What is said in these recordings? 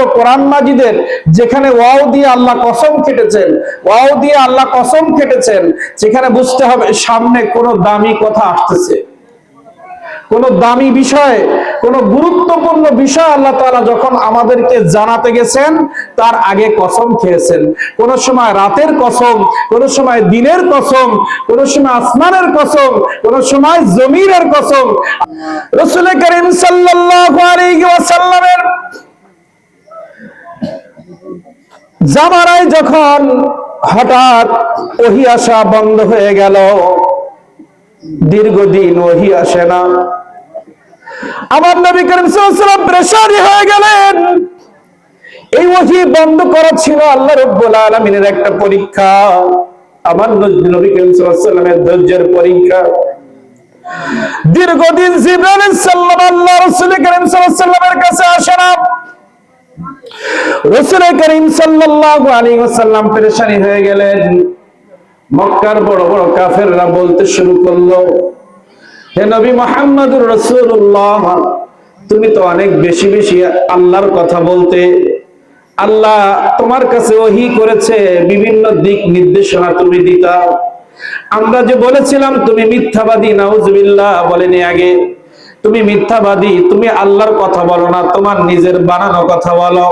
পবিত্র কোরআন মাজিদের যেখানে ওয়াও দিয়ে আল্লাহ কসম কেটেছেন, ওয়াও দিয়ে আল্লাহ কসম কেটেছেন, যেখানে বুঝতে হবে সামনে কোনো দামি কথা আসতেছে। কোন দামি বিষয়, কোন গুরুত্বপূর্ণ বিষয় আল্লাহ তাআলা যখন আমাদেরকে জানাতে গেছেন, তার আগে কসম খেয়েছেন। কোন সময় রাতের কসম, কোন সময় দিনের কসম, কোন সময় আসমানের কসম, কোন সময় জমিনের কসম। রসুল করিম ওয়াসাল্লামের জামানায় যখন হঠাৎ ওহি আসা বন্ধ হয়ে গেল, দীর্ঘদিন ওহি আসে না। আমার নবী করিম সাল্লাল্লাহু প্রেসারি হয়ে গেলেন। এই ওহি বন্ধ করা ছিল আল্লাহ রাব্বুল আলামিনের একটা পরীক্ষা। আমার নবী করিম আলাইহি ধৈর্যের পরীক্ষা। দীর্ঘদিন জিবরাইল সাল্লাল্লাহু আল্লাহ রাসূল করিম আলাইহি কাছে আসে না। রাসূল করিম সাল্লাল্লাহু আলাইহি ওয়াসাল্লাম পেরেশানি হয়ে গেলেন। মক্কার বড় বড় কাফেররা বলতে শুরু করল, হে নবী মোহাম্মদুর রসুল্লাহ তুমি তো অনেক বেশি বেশি আল্লাহর কথা বলতে। আল্লাহ তোমার কাছে ওহি করেছে, বিভিন্ন দিক নির্দেশনা তুমি দিতা। আমরা যে বলেছিলাম, তুমি মিথ্যাবাদী, নাউজুবিল্লাহ বলেনি আগে। তুমি মিথ্যাবাদী, তুমি আল্লাহর কথা বলো না, তোমার নিজের বানানো কথা বলো।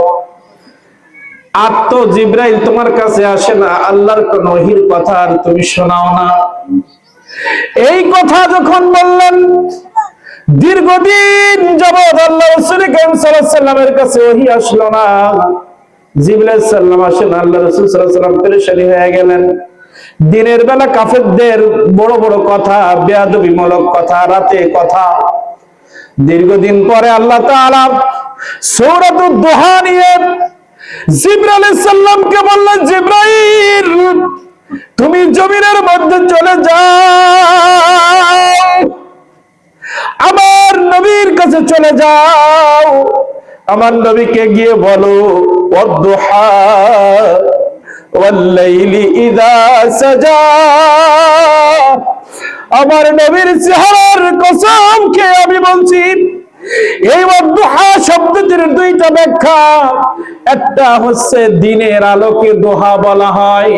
আর জিব্রাইল তোমার কাছে আসে না, আল্লাহর কোন কথা আর তুমি শোনাও না। এই কথা যখন বললেন, দীর্ঘদিন যাবৎ আল্লাহ সাল্লামের কাছে ওহী আসলো না। জিবরাইল সাল্লাম আসেন, আল্লাহ রাসূল সাল্লাম হয়ে গেলেন। দিনের বেলা কাফেরদের বড় বড় কথা বেয়াদবিমূলক কথা, রাতে কথা। দীর্ঘদিন পরে আল্লাহ তাআলা সূরাতুদ দুহা নিয়ে জিব্রাইল সাল্লামকে জিব্রাইল, তুমি জমিনের মধ্যে চলে যাও। আমার নবীর কাছে চলে যাও। আমার নবীকে গিয়ে বলো ওয়াদ্দুহা ওয়াল্লাইলি ইযা সাজা। আমার নবীর চেহারার কসম খেয়ে আমি বলছি, এই দোহা শব্দটির দুইটা ব্যাখ্যা। একটা হচ্ছে দিনের আলোকে দোহা বলা হয়,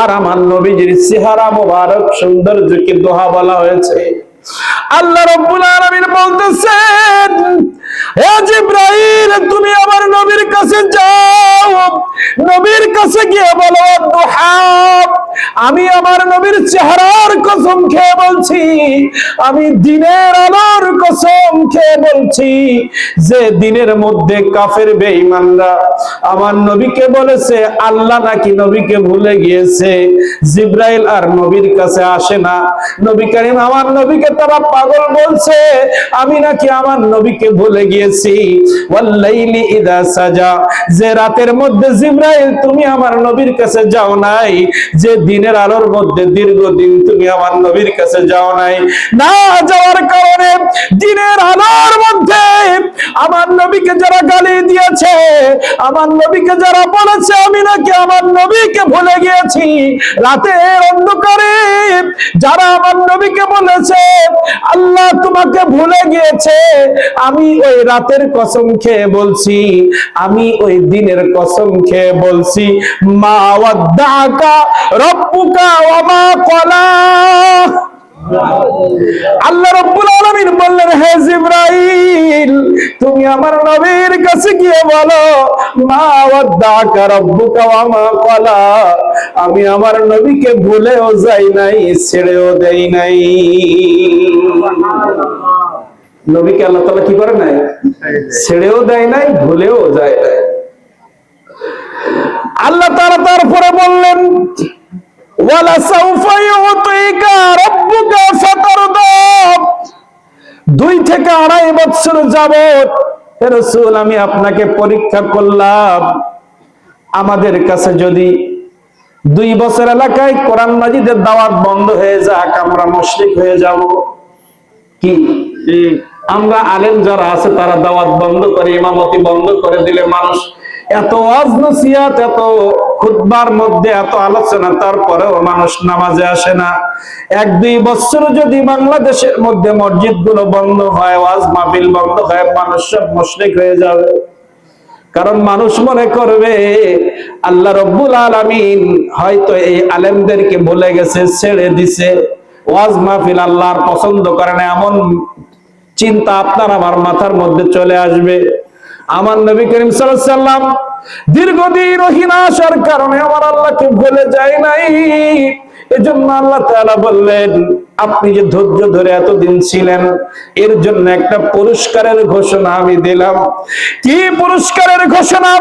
আর আমার নবীজির চেহারা মোবারক সৌন্দর্যকে দোহা বলা হয়েছে। আল্লাহ রব্বুল আলামিন বলতেছেন তুমি আমার নবীর কাছে যাও। নবীর কাছে গিয়ে বলো আমি আমার নবীর চেহারার কসম খেয়ে বলছি, আমি দিনের আলোর কসম খেয়ে বলছি যে দিনের মধ্যে কাফের বেঈমানরা আমার নবীকে বলেছে, আল্লাহ নাকি নবীকে ভুলে গিয়েছে। জিব্রাইল আর নবীর কাছে আসে না। নবী করিম আমার নবীকে তারা পাগল বলছে, আমি নাকি আমার নবীকে ভুলে গিয়েছি। ওয়াল্লাইলি ইদা সাজা। যে রাতের মধ্যে জিব্রাইল, তুমি আমার নবীর কাছে যাও নাই। যে দিনের আলোর মধ্যে দীর্ঘদিন তুমি আমার নবীর কাছে যাও নাই। না যাওয়ার কারণে দিনের আলোর মধ্যে আমার নবীকে যারা গালি দিয়েছে, আমার নবীকে যারা বলেছে, আমি নাকি আমার নবীকে ভুলে গিয়েছি। রাতের অন্ধকারে যারা আমার নবীকে বলেছে, আল্লাহ তোমাকে ভুলে গিয়েছে। আমি ওই রাতের কসম খেয়ে বলছি, আমি ওই দিনের কসম খেয়ে বলছি, মা ওয়াদ্দাকা রব্বুকা ওয়া মা ক্বালা। আল্লাহ রাব্বুল বললেন, হে তুমি আমার নবীর কাছে গিয়ে বলো, মা আমি আমার নবীকে ভুলেও যাই নাই, ছেড়েও দেই নাই। নবীকে আল্লাহ তাআলা কি করে নাই? ছেড়েও দেয় নাই, ভুলেও যায় নাই। আল্লাহ তাআলা তারপরে বললেন দুই থেকে আড়াই বছর যাবত রাসূল আমি আপনাকে পরীক্ষা করলাম। আমাদের কাছে যদি দুই বছর এলাকায় কোরআন মাজিদের দাওয়াত বন্ধ হয়ে যাক আমরা মুশরিক হয়ে যাব। কি? আমরা আলেম যারা আছে তারা দাওয়াত বন্ধ করে ইমামতি বন্ধ করে দিলে মানুষ এত ওয়াজ নসিহত, এত খুতবার মধ্যে, এত আলোচনা, তারপরেও মানুষ নামাজে আসে না। এক দুই বছর যদি বাংলাদেশের মধ্যে মসজিদগুলো বন্ধ হয়, ওয়াজ মাহফিল বন্ধ হয়, মানুষ সব মুশরিক হয়ে যাবে। কারণ মানুষ মনে করবে, আল্লাহ রব্বুল আলামিন হয়তো এই আলেমদেরকে বলে গেছে, ছেড়ে দিছে। ওয়াজ মাহফিল আল্লাহর পছন্দ করে না, এমন চিন্তা আপনার আমার মাথার মধ্যে চলে আসবে। আমার নবী করিম সাল্লাম দীর্ঘদিন অহিনাশার কারণে আমার আল্লাহকে ভুলে যায় নাই। এজন্য আল্লাহ তাআলা বললেন আপনি যে ধৈর্য ধরে এতদিন ছিলেন, এর জন্য একটা পুরস্কারের ঘোষণা আমি দিলাম। কি পুরস্কারের ঘোষণা?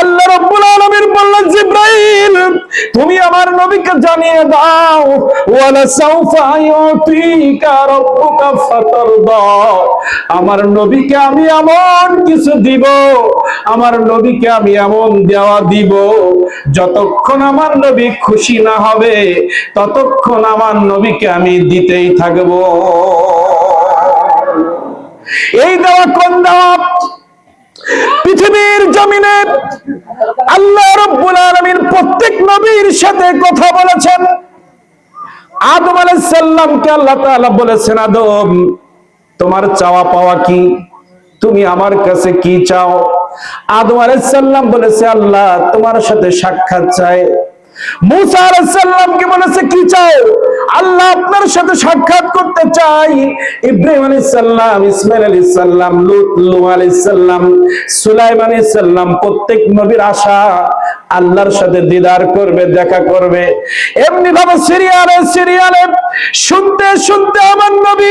আল্লাহ রাব্বুল আলামিন বললেন, জিব্রাইল, তুমি আমার নবীকে জানিয়ে দাও, ওয়ালা সাউফা ইউতিকা রাব্বুকা ফাতারদা। আমার নবীকে আমি এমন কিছু দিব, আমার নবীকে আমি এমন দেওয়া দিব, যতক্ষণ আমার নবী খুশি না হবে, ততক্ষণ আমার নবীকে আমি দিতেই থাকব। এই দেওয়া কোন দেওয়া? পৃথিবীর জমিনে আল্লাহ রব্বুল আলামিন প্রত্যেক নবীর সাথে কথা বলেছেন। আদম আলাইহিস সালামকে আল্লাহ তাআলা বলেছেন, আদম, তোমার চাওয়া পাওয়া কি? তুমি আমার কাছে কি চাও? আদম আলাইহিস সালাম বলেছে, আল্লাহ, তোমার সাথে সাক্ষাৎ চাই। মুসা আলাইহিস সালামকে বলেছে, কি চাও? আল্লাহ আপনার সাথে সাক্ষাৎ করতে চাই। ইব্রাহিম আলাইহিস সালাম ইসমাইল আলাইহিস সালাম লূত লূত আলাইহিস সালাম সুলাইমান আলাইহিস প্রত্যেক নবীর আশা আল্লাহর সাথে দিদার করবে, দেখা করবে। এমনি ভাবে সিরিয়ালে সিরিয়ালে শুনতে শুনতে আমার নবী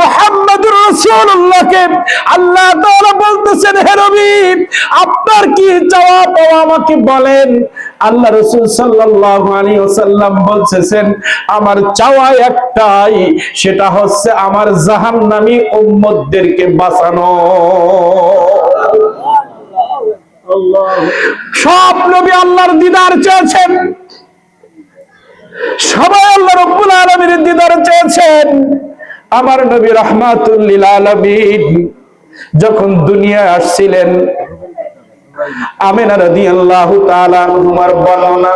মুহাম্মদুর রাসূলুল্লাহকে আল্লাহ তাআলা বলতেছেন, হে নবী, আপনার কি চাওয়া পাওয়া আমাকে বলেন। আল্লাহ রাসূল সাল্লাল্লাহু আলাইহি ওয়াসাল্লাম বলতেছেন, আমার চাওয়া একটাই, সেটা হচ্ছে আমার জাহান্নামী উম্মতদেরকে বাঁচানো। সব নবী আল্লাহর দিদার চেয়েছেন। সবাই আল্লাহ রব্বুল আলামিনের দিদার চেয়েছেন। আমার নবী রাহমাতুল লিল আলামিন যখন দুনিয়ায় আসছিলেন, আমিনা রাদিয়াল্লাহু তাআলা আনহুমার বর্ণনা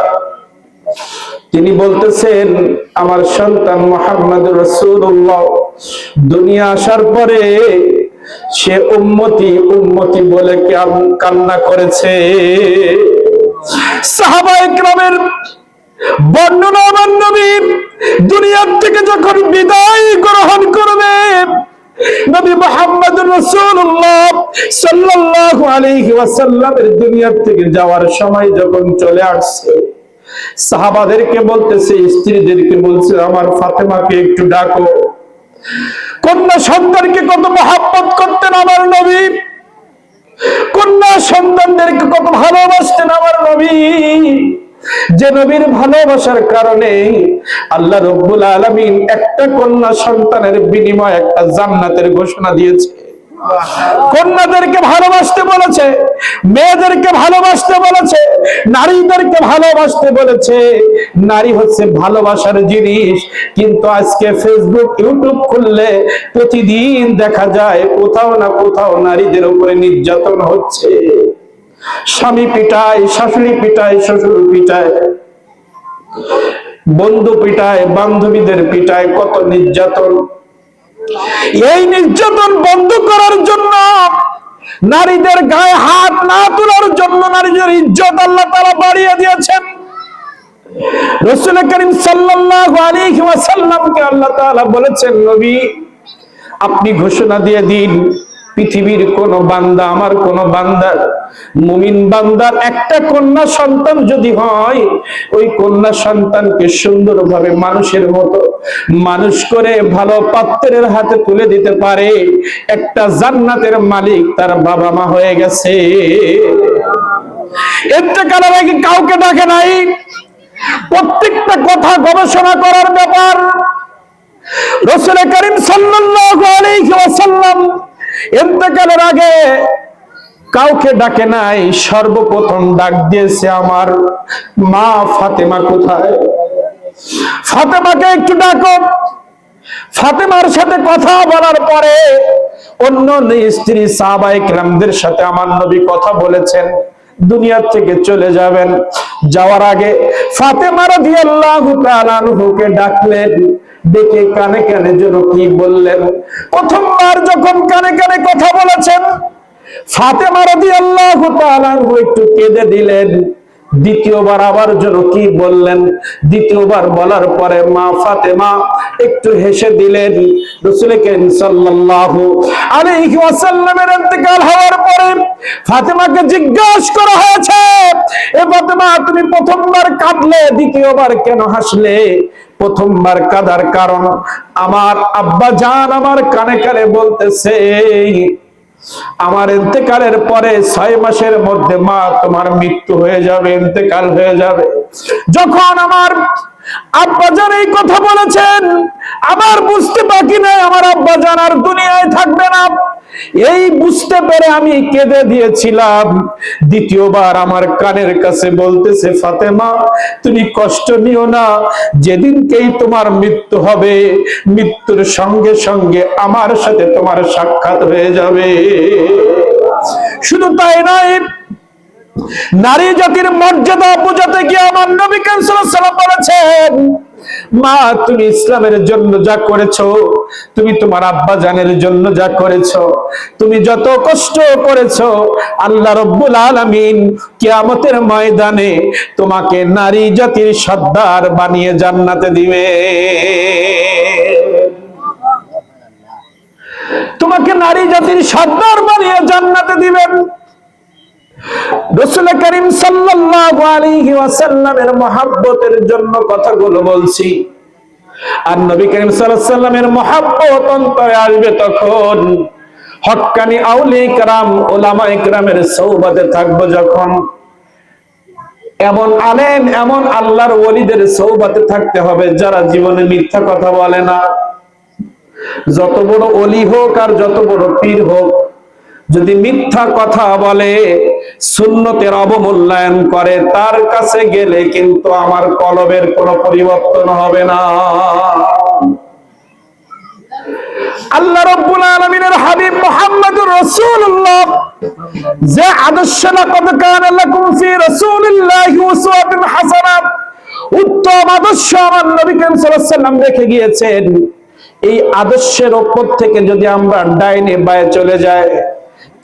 তিনি বলতেছেন, আমার সন্তান মোহাম্মদ রাসূলুল্লাহ, দুনিয়া আসার পরে সে উম্মতি উম্মতি বলে কান্না করেছে। থেকে যখন বিদায় গ্রহণ করবে দুনিয়ার থেকে যাওয়ার সময় যখন চলে আসছে সাহাবাদেরকে বলতেছে, স্ত্রীদেরকে বলছে, আমার ফাতেমাকে একটু ডাকো। কন্যা সন্তানকে কত মহাব্বত করতেন আমার নবী। কন্যা সন্তানদেরকে কত ভালোবাসতেন আমার নবী। যে নবীর ভালোবাসার কারণে আল্লাহ রব্বুল আলমিন একটা কন্যা সন্তানের বিনিময়ে একটা জান্নাতের ঘোষণা দিয়েছে। কন্যাদেরকে ভালোবাসতে বলেছে, মেয়েদেরকে ভালোবাসতে বলেছে, নারীদেরকে ভালোবাসতে বলেছে। নারী হচ্ছে ভালোবাসার জিনিস, কিন্তু আজকে ফেসবুক ইউটিউব খুললে প্রতিদিন দেখা যায় কোথাও না কোথাও নারীদের উপরে নির্যাতন হচ্ছে। স্বামী পিটায়, শাশুড়ি পিটায়, শ্বশুর পিটায়, বন্ধু পিটায়, বান্ধবীদের পিটায়, কত নির্যাতন। এই নির্যাতন বন্ধ করার জন্য, নারীদের গায়ে হাত না তোলার জন্য নারীদের ইজ্জত আল্লাহ তারা বাড়িয়ে দিয়েছেন। আল্লাহ বলেছেন, নবী, আপনি ঘোষণা দিয়ে দিন পৃথিবীর কোন বান্দা, আমার কোন বান্দার মুমিন বান্দার একটা কন্যা সন্তান যদি হয়, ওই কন্যা সন্তানকে সুন্দরভাবে মানুষের মতো মানুষ করে ভালো পাত্রের হাতে তুলে দিতে পারে। একটা জান্নাতের মালিক তার বাবা মা হয়ে গেছে। এতে কারণ আগে কাউকে ডাকে নাই। প্রত্যেকটা কথা গবেষণা করার ব্যাপার। রসুল করিম সাল্লাল্লাহু আলাইহি ওয়াসাল্লাম ইন্তেকালের আগে কাউকে ডাকে নাই, সর্বপ্রথম ডাক দিয়েছে আমার মা ফাতেমা কোথায়? ফাতেমাকে একটু ডাকো। ফাতেমার সাথে কথা বলার পরে অন্য স্ত্রী সাহাবায়ে কেরামদের সাথে আমার নবী কথা বলেছেন দুনিয়ার থেকে চলে যাবেন। যাওয়ার আগে ফাতেমা রাদিয়াল্লাহু তাআলা আনহুকে ডাকলেন ডেকে কানে কানে যেন কি বললেন। প্রথমবার যখন কানে কানে কথা বলেছেন, ফাতেমা রাদিয়াল্লাহু তাআলা একটু কেঁদে দিলেন। দ্বিতীয়বার আবার জন্য কি বললেন? দ্বিতীয়বার বলার পরে মা ফাতেমা একটু হেসে দিলেন, রসুল ফাতেমাকে জিজ্ঞাসা করা হয়েছে, এ তুমি প্রথমবার কাঁদলে, দ্বিতীয়বার কেন হাসলে? প্রথমবার কারণ আমার আব্বা জান আমার কানে কানে বলতেছে আমার এতেকালের পরে ছয় মাসের মধ্যে মা, তোমার মৃত্যু হয়ে যাবে এতেকাল হয়ে যাবে। যখন আমার আব্বাজান এই কথা বলেছেন, আমার বুঝতে বাকি নাই, আমার আব্বাজান আর দুনিয়ায় থাকবে না। এই বুঝতে পেরে আমি কেঁদে দিয়েছিলাম। দ্বিতীয়বার আমার কানের কাছে বলতেছে, ফাতেমা, তুমি কষ্ট নিও না, যেদিনকেই তোমার মৃত্যু হবে, মৃত্যুর সঙ্গে সঙ্গে আমার সাথে তোমার সাক্ষাৎ হয়ে যাবে। শুধু তাই নয় নারী জাতির মর্যাদা বোঝাতে গিয়ে আমার নবী সাল্লাম বলেছেন, মা, তুমি ইসলামের জন্য যা করেছ, তুমি তোমার আব্বা জানের জন্য যা করেছ, তুমি যত কষ্ট করেছ, আল্লাহ রব্বুল আলামিন কিয়ামতের ময়দানে তোমাকে নারী জাতির সর্দার বানিয়ে জান্নাতে দিবে। তোমাকে নারী জাতির সর্দার বানিয়ে জান্নাতে দিবেন। রসুল করিম সাল্লাল্লাহু আলাইহি ওয়াসাল্লামের মহাব্বতের জন্য কথাগুলো বলছি আর নবী করিম সাল্লাল্লাহু আলাইহি ওয়াসাল্লামের মহাব্বত অন্তরে আসবে তখন হক্কানি আউলি کرام ওলামা ইকরামের সৌবাতে থাকবো যখন এমন আলেম এমন আল্লাহর ওলিদের সৌবাতে থাকতে হবে যারা জীবনে মিথ্যা কথা বলে না যত বড় অলি হোক আর যত বড় পীর হোক যদি মিথ্যা কথা বলে সুন্নতের অবমূল্যায়ন করে, তার কাছে গেলে কিন্তু আমার কলবের কোনো পরিবর্তন হবে না। আল্লাহ রব্বুল আলামিনের হাবিব মুহাম্মদুর রাসূলুল্লাহ, যে আদর্শ লাকাদ উত্তম আদর্শ আমার নবী করিম সাল্লাল্লাহু রেখে গিয়েছেন। এই আদর্শের উপর থেকে যদি আমরা ডাইনে বায়ে চলে যাই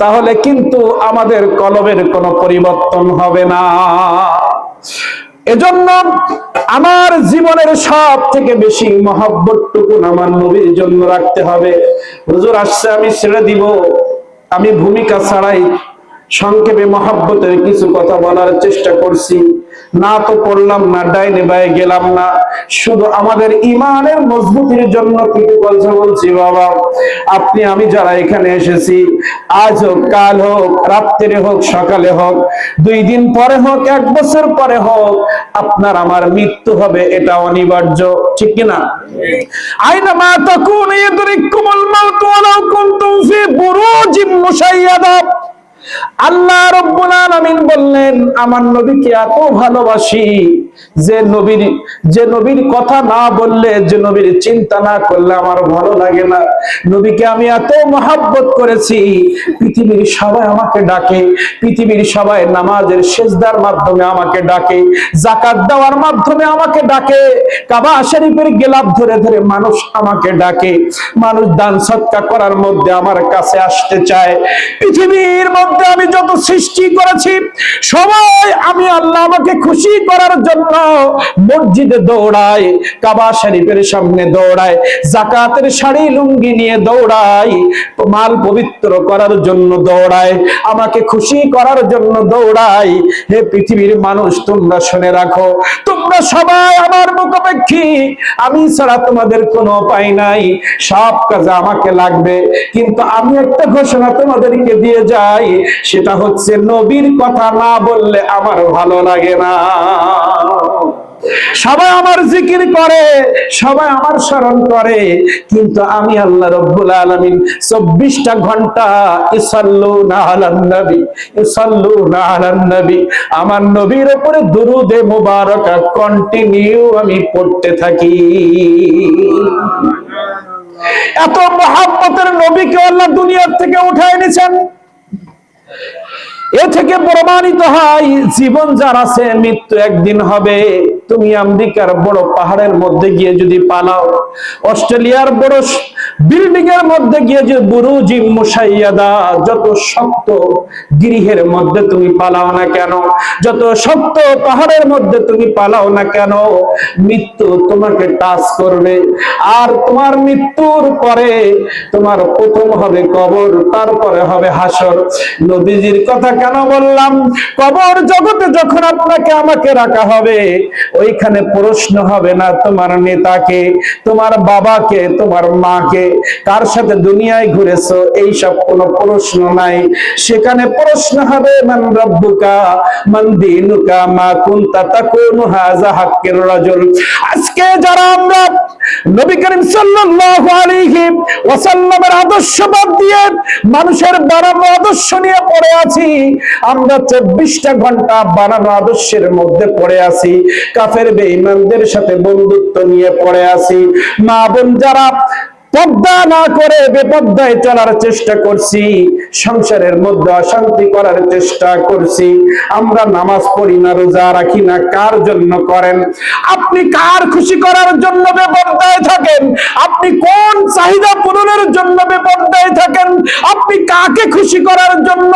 তাহলে কিন্তু আমাদের কলবের কোনো পরিবর্তন হবে না। এজন্য আমার জীবনের সব থেকে বেশি মহাব্বতটুকু আমার নবীর জন্য রাখতে হবে। হুজুর আসছে, আমি ছেড়ে দিব। আমি ভূমিকা ছাড়াই সংক্ষেপে মহাব্বতের কিছু কথা বলার চেষ্টা করছি। না তো পড়লাম না, ডাইনে বায়ে গেলাম না। শুধু আমাদের ইমানের মজবুতির জন্য কিছু কথা বলছি, বাবা। আপনি, আমি যারা এখানে এসেছি, আজ হোক, কাল হোক, রাত্রে হোক, সকালে হোক, দুই দিন পরে হোক, এক বছর পরে হোক, আপনার আমার মৃত্যু হবে, এটা অনিবার্য, ঠিক কিনা আইনা মা তাকুন ইয়াদরিকুমুল মাউত ওয়ালাউ কুনতুম ফি বুরুজিম মুশাইয়াদা। আল্লাহ রব্বুল আলামিন বললেন, আমার নবীকে এত ভালোবাসি যে নবীর যে নবীর কথা না বললে, যে নবীর চিন্তা না করলে আমার ভালো লাগে না। নবীকে আমি এত মহাব্বত করেছি। পৃথিবীর সবাই আমাকে ডাকে, পৃথিবীর সবাই নামাজের সেজদার মাধ্যমে আমাকে ডাকে জাকাত দেওয়ার মাধ্যমে আমাকে ডাকে, কাবা শরীফের গেলাপ ধরে ধরে মানুষ আমাকে ডাকে। মানুষ দান সৎকা করার মধ্যে আমার কাছে আসতে চায়। পৃথিবীর মধ্যে আমি যত সৃষ্টি করেছি, সবাই আমি আল্লাহ আমাকে খুশি করার জন্য মসজিদে দৌড়ায় কাবা শরীফের সামনে দৌড়ায় জাকাতের শাড়ি, লুঙ্গি নিয়ে দৌড়ায় মাল পবিত্র করার জন্য দৌড়ায় আমাকে খুশি করার জন্য দৌড়ায় হে পৃথিবীর মানুষ, তোমরা শুনে রাখো, তোমরা সবাই আমার মুখাপেক্ষী আমি ছাড়া তোমাদের কোনো উপায় নাই, সব কাজে আমাকে লাগবে, কিন্তু আমি একটা ঘোষণা তোমাদেরকে দিয়ে যাই সেটা হচ্ছে নবীর কথা না বললে আমার ভালো লাগে না। সবাই আমার জিকির করে, সবাই আমার স্মরণ করে, কিন্তু আমি আল্লাহ রব্বুল আলামিন চব্বিশটা ঘণ্টা ইসাল্লু না আলান নবী ইসাল্লু নবী, আমার নবীর উপরে দুরুদে মুবারকা কন্টিনিউ আমি পড়তে থাকি। এত মহাব্বতের নবীকে আল্লাহ দুনিয়ার থেকে উঠায় নিছেন এ থেকে প্রমাণিত হয় জীবন যার আছে মৃত্যু একদিন হবে। তুমি আমেরিকার বড় পাহাড়ের মধ্যে গিয়ে যদি পালাও, অস্ট্রেলিয়ার বড় বিল্ডিং এর মধ্যে গিয়ে যে বুরুজি মুসাইয়াদা, যত শক্ত গৃহের মধ্যে তুমি পালাও না কেন, যত শক্ত পাহাড়ের মধ্যে তুমি পালাও না কেন, মৃত্যু তোমাকে টাচ করবে। আর তোমার মৃত্যুর পরে তোমার প্রথম হবে কবর, তারপরে হবে হাসর। নবীজির কথা কেন বললাম? কবর জগতে যখন আপনাকে আমাকে রাখা হবে ওইখানে প্রশ্ন হবে না তোমার নেতাকে, তোমার বাবাকে, তোমার মাকে, কার সাথে দুনিয়ায় ঘুরেছো, এইসব কোনো প্রশ্ন নাই। সেখানে প্রশ্ন হবে, মান রব্বুকা, মান দিনুকা, মা কুনতা তাকুনু হাযা হাক্কির রাজুল। আজকে যারা আমরা নবী করিম সাল্লাল্লাহু আলাইহি ওয়াসাল্লামের আদর্শ বাদ দিয়ে মানুষের বানানো আদর্শ নিয়ে পড়ে আছি, আমরা চব্বিশটা ঘণ্টা বানানো আদর্শের মধ্যে পড়ে আছি। কাফের বেঈমানদের সাথে বন্ধুত্ব নিয়ে পড়ে আছি। মা বোন যারা পর্দা না করে বেপর্দায় চলার চেষ্টা করছি, সংসারের মধ্যে অশান্তি করার চেষ্টা করছি। আমরা নামাজ পড়ি না, রোজা রাখি না, কার জন্য করেন? আপনি কার খুশি করার জন্য বেপর্দায় থাকেন? আপনি কোন চাহিদা পূরণের জন্য বেপর্দায় থাকেন? আপনি কাকে খুশি করার জন্য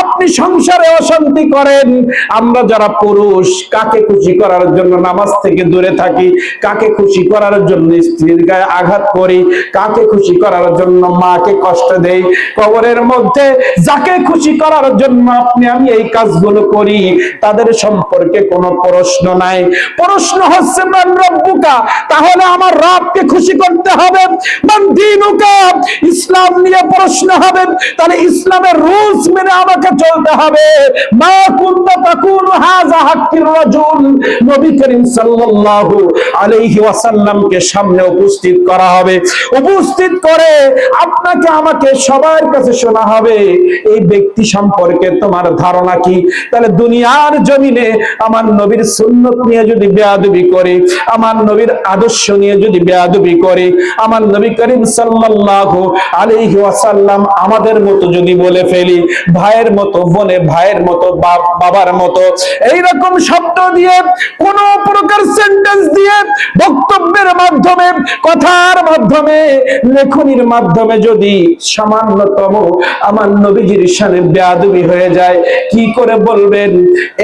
আপনি সংসারে অশান্তি করেন? আমরা যারা পুরুষ, কাকে খুশি করার জন্য নামাজ থেকে দূরে থাকি? কাকে খুশি করার জন্য স্ত্রীর গায়ে আঘাত করি? কাকে খুশি করার জন্য মাকে কষ্ট দেই? কবরের মধ্যে যাকে খুশি করার জন্য আপনি, আমি এই কাজগুলো করি। তাদের সম্পর্কে কোনো প্রশ্ন নাই। প্রশ্ন হচ্ছে, মান রব্বুকা, তাহলে আমার রবকে খুশি করতে হবে? মান দিনুকা, ইসলাম নিয়ে প্রশ্ন হবে? তাহলে ইসলামের রুলস মেনে আমাকে চলতে হবে। মা কুনতা তাকুনু হাযা হাক্কির রাজুল, নবী করিম সাল্লাল্লাহু আলাইহি ওয়াসাল্লামকে সামনে উপস্থিত করা হবে। উপস্থিত করে আপনাকে আমাকে সবার কাছে শোনা হবে। এই ব্যক্তি সম্পর্কে তোমার ধারণা কি? তাহলে দুনিয়ার জমিনে আমার নবীর সুন্নত নিয়ে যদি বেয়াদবি করে, আমার নবীর আদর্শ নিয়ে যদি বেয়াদবি করে, আমার নবী করিম সাল্লাল্লাহু আলাইহি ওয়াসাল্লাম আমাদের মতো যদি বলে ফেলি, ভাইয়ের মতো বলে ভাইয়ের মতো বাপ বাবার মতো এই রকম শব্দ দিয়ে, কোন প্রকার সেন্টেন্স দিয়ে বক্তব্যের মাধ্যমে, কথার মাধ্যমে লেখনির মাধ্যমে যদি সামান্যতম আমার নবীজির সামনে বেয়াদবি হয়ে যায়, কি করে বলবেন?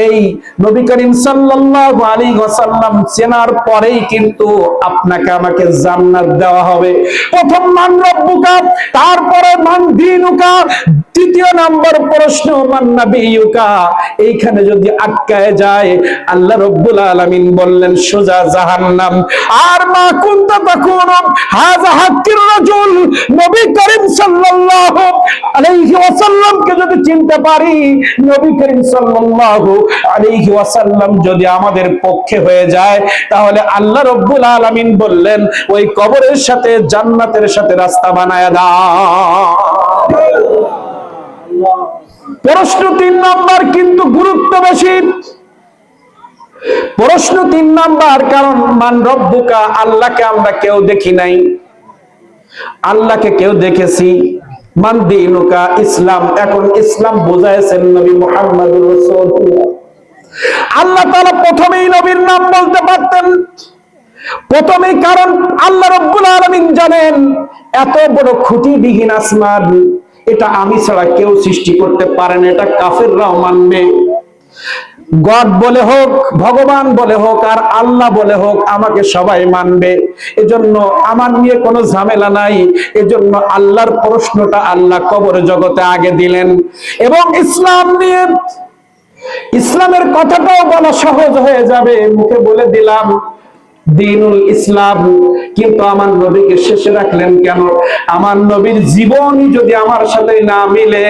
এই নবী করিম সাল্লাল্লাহু আলাইহি ওয়াসাল্লাম চেনার পরেই কিন্তু আপনাকে আমাকে জান্নাত দেওয়া হবে। প্রথম, মান রব্বুকা, তারপরে, মান দিনুকা তৃতীয় নাম্বার প্রশ্ন, মান নাবিয়ুকা। এইখানে যদি আটকায় যায়, আল্লাহ রব্বুল আলামিন বললেন, সোজা জাহান্নাম। আর মা কুনতা তাকুন হাযা হাক্কির রাজুল নবী করিম সাল্লাল্লাহু আলাইহি ওয়াসাল্লামকে যদি চিনতে পারি, নবী করিম সাল্লাল্লাহু আলাইহি ওয়াসাল্লাম যদি আমাদের পক্ষে হয়ে যায়, তাহলে আল্লাহ আলামিন বললেন, ওই কবরের সাথে জান্নাতের সাথে রাস্তা বানায় দাও। প্রশ্ন তিন নাম্বার কিন্তু গুরুত্ব বেশি। প্রশ্ন তিন নাম্বার, কারণ মান রব্বুকা, আল্লাহকে আমরা কেউ দেখি নাই। আল্লাহকে কেউ দেখেছি। মান দিনুকা ইসলাম, এখন ইসলাম বোঝাইছেন নবী মুহাম্মদ আল্লাহ তাআলা প্রথমেই নবীর নাম বলতে পারতেন। প্রথমেই কারণ আল্লাহ রব্বুল আলামিন জানেন, এত বড় খুঁটিবিহীন আসমান, এটা আমি ছাড়া কেউ সৃষ্টি করতে পারে না, এটা কাফেররাও মানবে। গড বলে হোক, ভগবান বলে হোক, আর আল্লাহ বলে হোক, আমাকে সবাই মানবে। এজন্য আমার নিয়ে কোনো ঝামেলা নাই। এজন্য আল্লাহর প্রশ্নটা আল্লাহ কবর জগতে আগে দিলেন। এবং ইসলাম নিয়ে ইসলামের কথাটাও বলা সহজ হয়ে যাবে। মুখে বলে দিলাম, দিনুল ইসলাম কিন্তু আমার নবীকে শেষে রাখলেন কেন? আমার নবীর জীবনই যদি আমার সাথে না মিলে,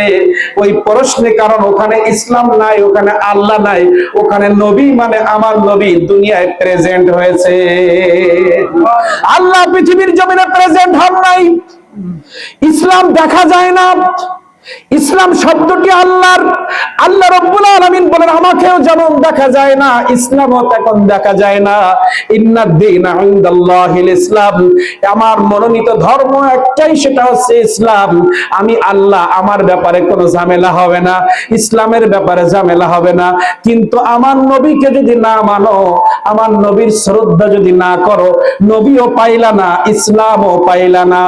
ওই প্রশ্নে কারণ ওখানে ইসলাম নাই, ওখানে আল্লাহ নাই, ওখানে নবী মানে আমার নবী দুনিয়ায় প্রেজেন্ট হয়েছে। আল্লাহ পৃথিবীর জমিনে প্রেজেন্ট হন নাই। ইসলাম দেখা যায় না। ইসলাম শব্দটি আল্লাহর, আল্লাহ রব্বুল আলামিন বলেন, আমাকেও যেমন দেখা যায় না, ইসলামও এখন দেখা যায় না। ইন্নাদ্দিন ইসলাম। আমার মনোনীত ধর্ম একটাই, সেটা হচ্ছে ইসলাম। আমি আল্লাহ, আমার ব্যাপারে কোনো ঝামেলা হবে না, ইসলামের ব্যাপারে ঝামেলা হবে না। কিন্তু আমার নবীকে যদি না মানো, আমার নবীর শ্রদ্ধা যদি না করো, নবীও পাইলা না, ইসলামও পাইলা না।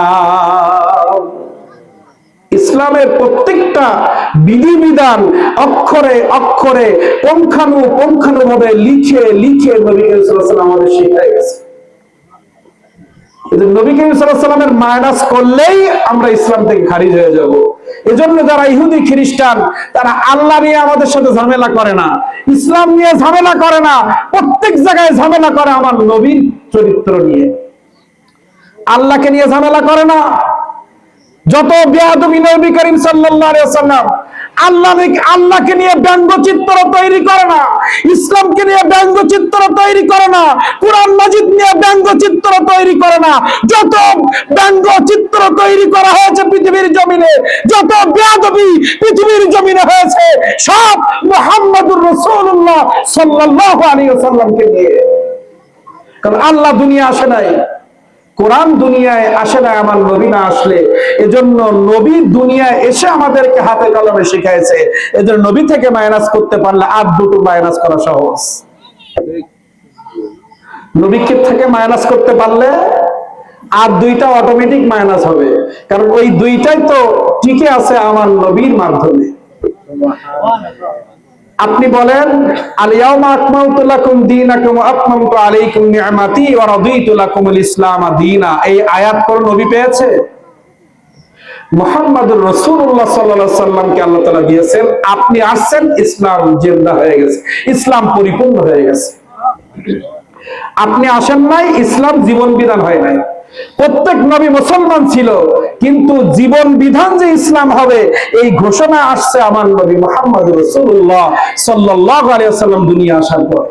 ইসলামের প্রত্যেকটা বিধিবিধান অক্ষরে অক্ষরে পঙ্খানু পঙ্খানু ভাবে লিখে লিখে নবী আমাদের শিখাই গেছে। তারা আল্লাহ নিয়ে আমাদের সাথে ঝামেলা করে না, ইসলাম নিয়ে ঝামেলা করে না, প্রত্যেক জায়গায় ঝামেলা করে আমার নবীর চরিত্র নিয়ে। আল্লাহকে নিয়ে ঝামেলা করে না যত বেয়াদবি নবী করিম সাল্লাল্লাহু আলাইহি ওয়াসাল্লাম, আল্লাহ আল্লাহকে নিয়ে ব্যঙ্গচিত্র তৈরি করে না, ইসলামকে নিয়ে ব্যঙ্গচিত্র তৈরি করে না, কোরআন মাজিদ নিয়ে ব্যঙ্গচিত্র তৈরি করে না। যত ব্যঙ্গচিত্র তৈরি করা হয়েছে পৃথিবীর জমিনে, যত বেয়াদবি পৃথিবীর জমিনে হয়েছে, সব মুহাম্মদুর রাসূলুল্লাহ সাল্লাল্লাহু আলাইহি ওয়াসাল্লামকে নিয়ে। কারণ আল্লাহ দুনিয়া আসে নাই। কোরআন দুনিয়ায় আসে না আমার নবী না আসলে। এজন্য নবী দুনিয়ায় এসে আমাদেরকে হাতে কলমে শিখাইছে। এজন্য নবী থেকে মাইনাস করতে পারলে আর দুটো মাইনাস করা সহজ। নবীকে থেকে মাইনাস করতে পারলে আর দুইটা অটোমেটিক মাইনাস হবে। কারণ ওই দুইটাই তো টিকে আছে আমার নবীর মাধ্যমে। আপনি বলেন সাল্লামকে দিয়েছেন, আপনি আসছেন, ইসলাম জিন্দা হয়ে গেছে, ইসলাম পরিপূর্ণ হয়ে গেছে। আপনি আসেন নাই, ইসলাম জীবন বিধান হয় নাই। প্রত্যেক নবী মুসলমান ছিল, কিন্তু জীবন বিধান যে ইসলাম হবে, এই ঘোষণা আসছে আমার নবী মোহাম্মদ রসুল্লাহ সাল্লাহ আলিয়া সাল্লাম দুনিয়া আসার পর।